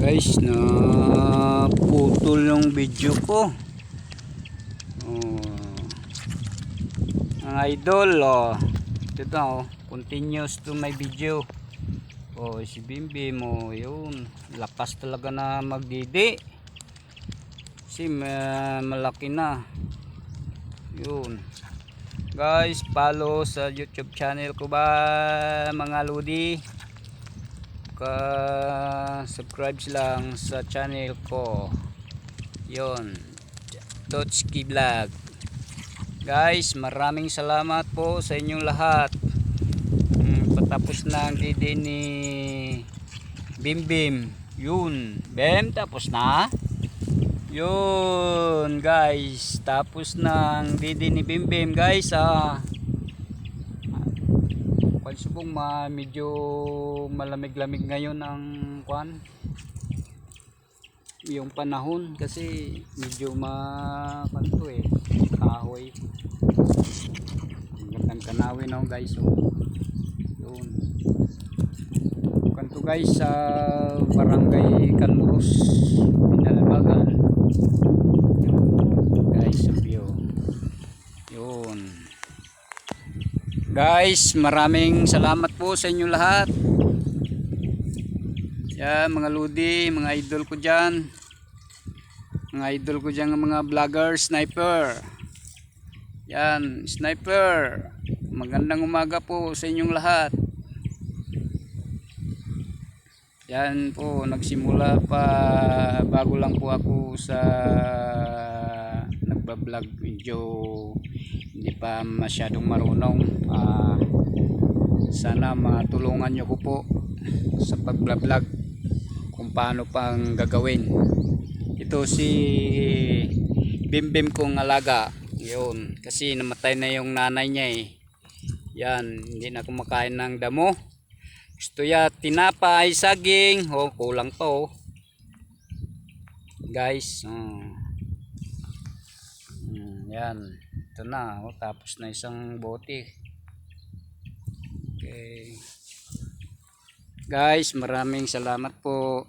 Guys, na putol yung video ko. Oh. Ang idol, oh. Ito oh. Continuous to my video. Oh, si Bimbi mo, yun. Lakas talaga na magdidi. Kasi ma- malaki na. Yun. Guys, follow sa YouTube channel ko ba mga ludi? Ka subscribe lang sa channel ko. Yun. Dotski Vlog. Guys, maraming salamat po sa inyong lahat. Mm, patapos na ang didi ni Bim Bim. Yun. Bem, tapos na. Yun, guys. Tapos na ang didi ni Bim Bim, guys. Ah. Kwan subong ma medyo malamig-lamig ngayon ang kwan. Yung panahon kasi medyo ma kanto eh, kahoy. Ang gandang kanawin no, guys. So, yun. Kanto guys sa Barangay Kanmuros, Pinalabagan. Yun, guys, sa view. Yun. Guys, maraming salamat po sa inyo lahat. Yan, mga ludi, mga idol ko dyan. Mga idol ko dyan, mga vlogger, sniper. Yan, sniper. Magandang umaga po sa inyong lahat. Yan po, nagsimula pa bago lang po ako sa nagbablog video hindi pa masyadong marunong. Ah, sana matulungan nyo ko po sa pagbablog kung paano pang gagawin. Ito si bimbim kong alaga. Yun kasi namatay na yung nanay niya eh. Yan hindi na kumakain ng damo. Gusto ya tinapay saging. Oh kulang pa oh. Guys oh. Yan. Ito na oh, tapos na isang bote. Okay. Guys maraming salamat po